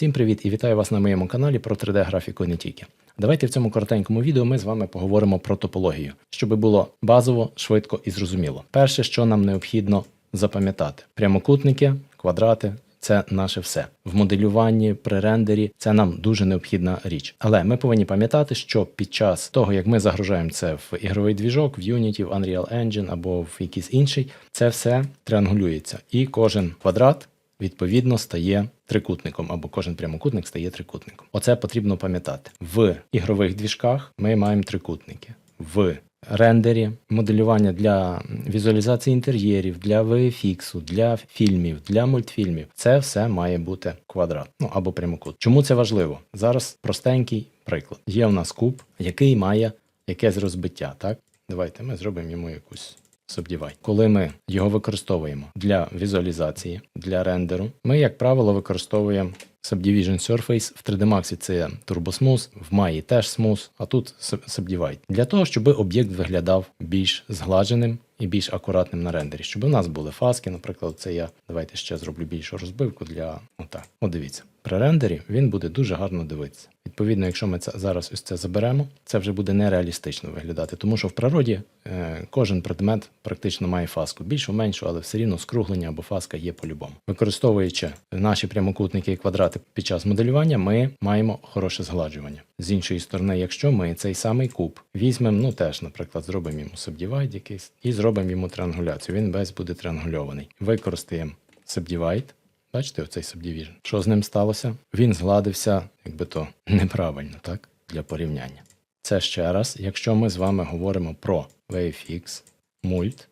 Всім привіт і вітаю вас на моєму каналі про 3D-графіку і не тільки. Давайте в цьому коротенькому відео ми з вами поговоримо про топологію, щоб було базово, швидко і зрозуміло. Перше, що нам необхідно запам'ятати: прямокутники, квадрати. Це наше все в моделюванні, при рендері. Це нам дуже необхідна річ. Але ми повинні пам'ятати, що під час того, як ми загружаємо це в ігровий двіжок, в Unity, в Unreal Engine або в якийсь інший, це все триангулюється. І кожен квадрат відповідно стає трикутником, або кожен прямокутник стає трикутником. Оце потрібно пам'ятати. В ігрових двіжках ми маємо трикутники. В рендері, моделювання для візуалізації інтер'єрів, для VFX, для фільмів, для мультфільмів. Це все має бути квадрат, ну або прямокут. Чому це важливо? Зараз простенький приклад. Є у нас куб, який має якесь розбиття. Так, давайте ми зробимо йому якусь Subdivide. Коли ми його використовуємо для візуалізації, для рендеру, ми, як правило, використовуємо Subdivision Surface. В 3D Max це Turbo Smooth, в Maya теж Smooth, а тут Subdivide. Для того, щоб об'єкт виглядав більш згладженим і більш акуратним на рендері, щоб у нас були фаски, наприклад, це я давайте ще зроблю більшу розбивку для отак. От дивіться. При рендері він буде дуже гарно дивитися. Відповідно, якщо ми це зараз ось це заберемо, це вже буде нереалістично виглядати, тому що в природі е, кожен предмет практично має фаску, більшу, меншу, але все рівно скруглення або фаска є по-любому. Використовуючи наші прямокутники і квадрати під час моделювання, ми маємо хороше згладжування. З іншої сторони, якщо ми цей самий куб візьмемо, ну теж, наприклад, зробимо йому subdivide якийсь і зробимо йому триангуляцію. Він весь буде триангульований. Використаємо subdivide, Бачите, оцей subdivision. Що з ним сталося? Він згладився, якби то неправильно, так? Для порівняння. Це ще раз, якщо ми з вами говоримо про VFX, мульт,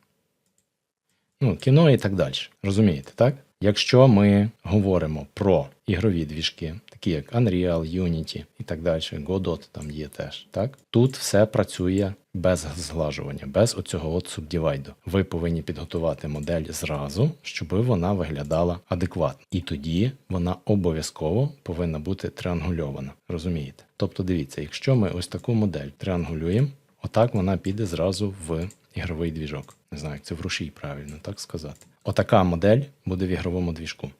ну, кіно і так далі. Розумієте, так? Якщо ми говоримо про ігрові двіжки, такі як Unreal, Unity і так далі, Godot там є теж, так? Тут все працює без зглажування, без оцього от субдівайду. Ви повинні підготувати модель зразу, щоб вона виглядала адекватно. І тоді вона обов'язково повинна бути триангульована. Розумієте? Тобто, дивіться, якщо ми ось таку модель триангулюємо, отак вона піде зразу в ігровий двіжок. Не знаю, як це в рушій правильно так сказати. Отака модель буде в ігровому двіжку.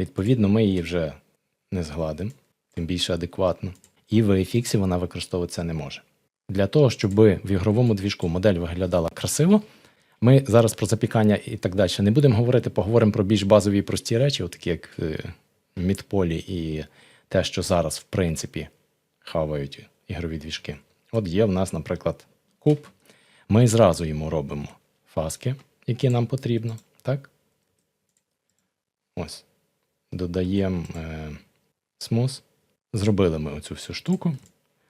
Відповідно, ми її вже не згладимо, тим більше адекватно. І в VFX вона використовуватися не може. Для того, щоб в ігровому двіжку модель виглядала красиво, ми зараз про запікання і так далі не будемо говорити, поговоримо про більш базові і прості речі, такі як е, мідполі і те, що зараз, в принципі, хавають ігрові двіжки. От є в нас, наприклад, куб. Ми зразу йому робимо фаски, які нам потрібно. Так? Ось. Додаємо е, смус. Зробили ми оцю всю штуку.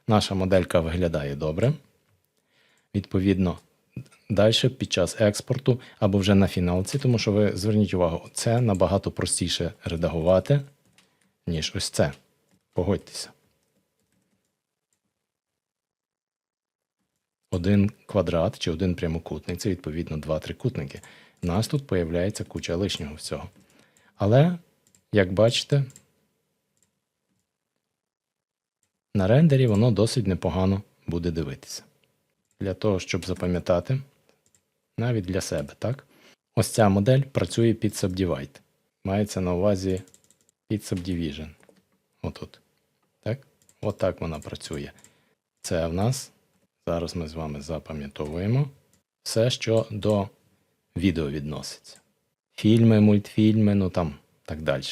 Наша моделька виглядає добре. Відповідно, далі під час експорту або вже на фіналці, тому що ви зверніть увагу, це набагато простіше редагувати, ніж ось це. Погодьтеся. Один квадрат чи один прямокутник це відповідно два трикутники. У нас тут появляється куча лишнього всього. Але, як бачите, на рендері воно досить непогано буде дивитися. Для того, щоб запам'ятати, навіть для себе, так? Ось ця модель працює під Subdivide. Мається на увазі під Subdivision. Отут. Так? Отак вона працює. Це в нас. Зараз ми з вами запам'ятовуємо все, що до відео відноситься. Фільми, мультфільми, ну там так далі.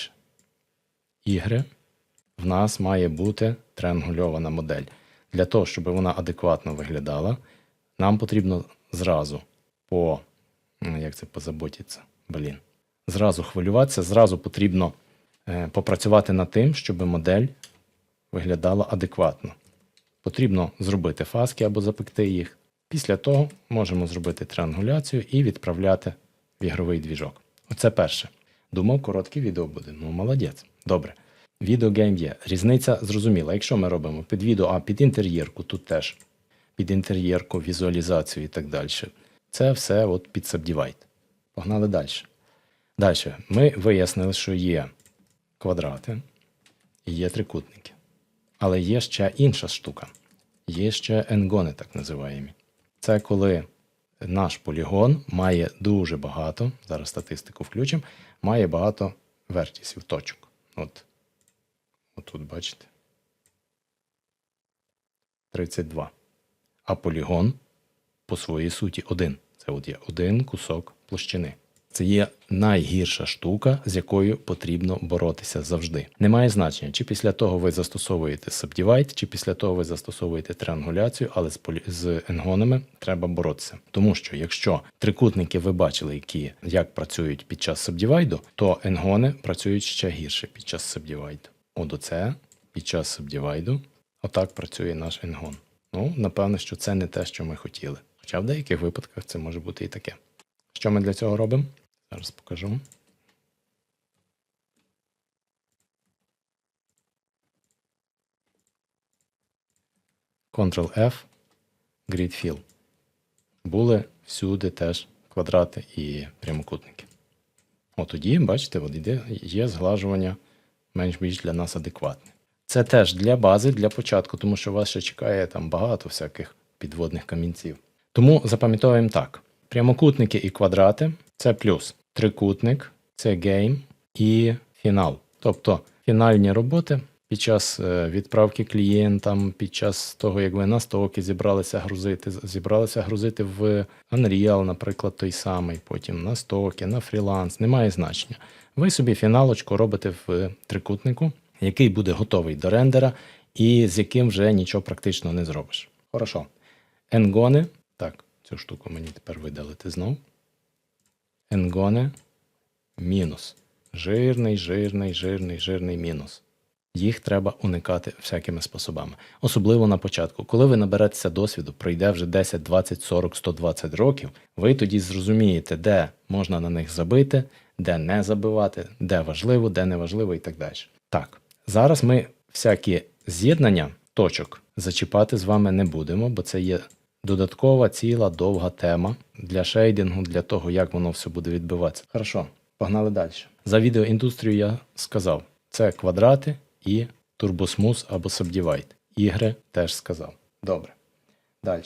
Ігри. В нас має бути триангульована модель. Для того, щоб вона адекватно виглядала, нам потрібно зразу по. Як це позаботиться? Блін. Зразу хвилюватися, зразу потрібно е, попрацювати над тим, щоб модель виглядала адекватно. Потрібно зробити фаски або запекти їх. Після того можемо зробити триангуляцію і відправляти в ігровий двіжок. Оце перше. Думав, коротке відео буде. Ну, молодець. Добре. Відеогейм є. Різниця зрозуміла. Якщо ми робимо під відео, а під інтер'єрку, тут теж під інтер'єрку, візуалізацію і так далі. Це все от під Subdivide. Погнали далі. Далі. Ми вияснили, що є квадрати і є трикутники. Але є ще інша штука. Є ще енгони, так називаємо. Це коли наш полігон має дуже багато, зараз статистику включимо, має багато вертісів, точок. От Отут бачите. 32. А полігон по своїй суті один. Це от є один кусок площини. Це є найгірша штука, з якою потрібно боротися завжди. Немає значення, чи після того ви застосовуєте Subdivide, чи після того ви застосовуєте триангуляцію, але з, полі... з енгонами треба боротися. Тому що якщо трикутники ви бачили, які як працюють під час Subdivide, то енгони працюють ще гірше під час Subdivide. От оце під час Subdivide отак працює наш енгон. Ну, напевно, що це не те, що ми хотіли. Хоча в деяких випадках це може бути і таке. Що ми для цього робимо? Зараз покажу. Ctrl-F, Grid Fill. Були всюди теж квадрати і прямокутники. От тоді, бачите, от іде, є зглажування менш-більш для нас адекватне. Це теж для бази, для початку, тому що вас ще чекає там багато всяких підводних камінців. Тому запам'ятовуємо так: прямокутники і квадрати це плюс, трикутник це гейм і фінал. Тобто фінальні роботи під час е, відправки клієнтам, під час того, як ви на стоки зібралися грузити, зібралися грузити в Unreal, наприклад, той самий, потім на стоки, на фріланс, немає значення. Ви собі фіналочку робите в трикутнику, який буде готовий до рендера, і з яким вже нічого практично не зробиш. Хорошо. Енгони. Так, цю штуку мені тепер видалити знов. Енгони мінус. Жирний, жирний, жирний, жирний мінус. Їх треба уникати всякими способами. Особливо на початку. Коли ви наберетеся досвіду, пройде вже 10, 20, 40, 120 років, ви тоді зрозумієте, де можна на них забити, де не забивати, де важливо, де не важливо і так далі. Так, зараз ми всякі з'єднання точок зачіпати з вами не будемо, бо це є додаткова ціла довга тема для шейдингу, для того, як воно все буде відбиватися. Хорошо, погнали далі. За відеоіндустрію я сказав: це квадрати і турбосмус або Subdivide. Ігри теж сказав. Добре. Далі.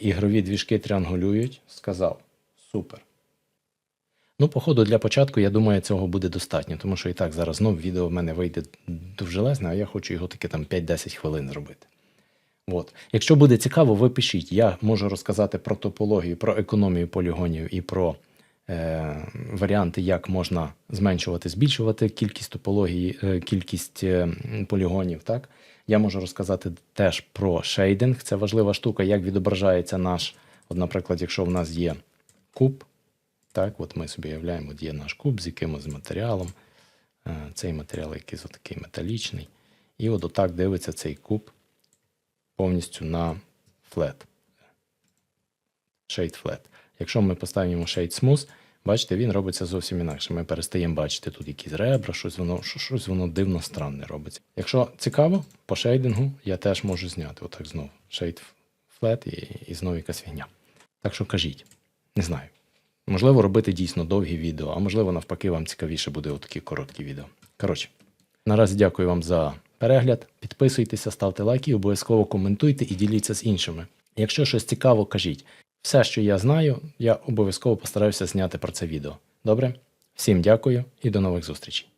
Ігрові двіжки тріангулюють. Сказав. Супер. Ну, походу, для початку, я думаю, цього буде достатньо, тому що і так зараз знов відео в мене вийде довжелезне, а я хочу його таки там 5-10 хвилин зробити. От. Якщо буде цікаво, ви пишіть. Я можу розказати про топологію, про економію полігонів і про е, варіанти, як можна зменшувати, збільшувати кількість топології, е, кількість е, полігонів. Так? Я можу розказати теж про шейдинг. Це важлива штука, як відображається наш, от, наприклад, якщо в нас є куб, так, от ми собі уявляємо, от є наш куб з якимось матеріалом. Е, Цей матеріал якийсь такий металічний. І от отак дивиться цей куб повністю на флет. Shade flat. Якщо ми поставимо Shade Smooth, бачите, він робиться зовсім інакше. Ми перестаємо бачити тут якісь ребра, щось воно щось воно дивно странне робиться. Якщо цікаво, по шейдингу я теж можу зняти. Отак знову. Shade flat і, і знову якась фігня. Так що кажіть, не знаю. Можливо, робити дійсно довгі відео, а можливо, навпаки, вам цікавіше буде отакі короткі відео. Коротше, наразі дякую вам за перегляд. Підписуйтеся, ставте лайки, обов'язково коментуйте і діліться з іншими. Якщо щось цікаво, кажіть. Все, що я знаю, я обов'язково постараюся зняти про це відео. Добре? Всім дякую і до нових зустрічей.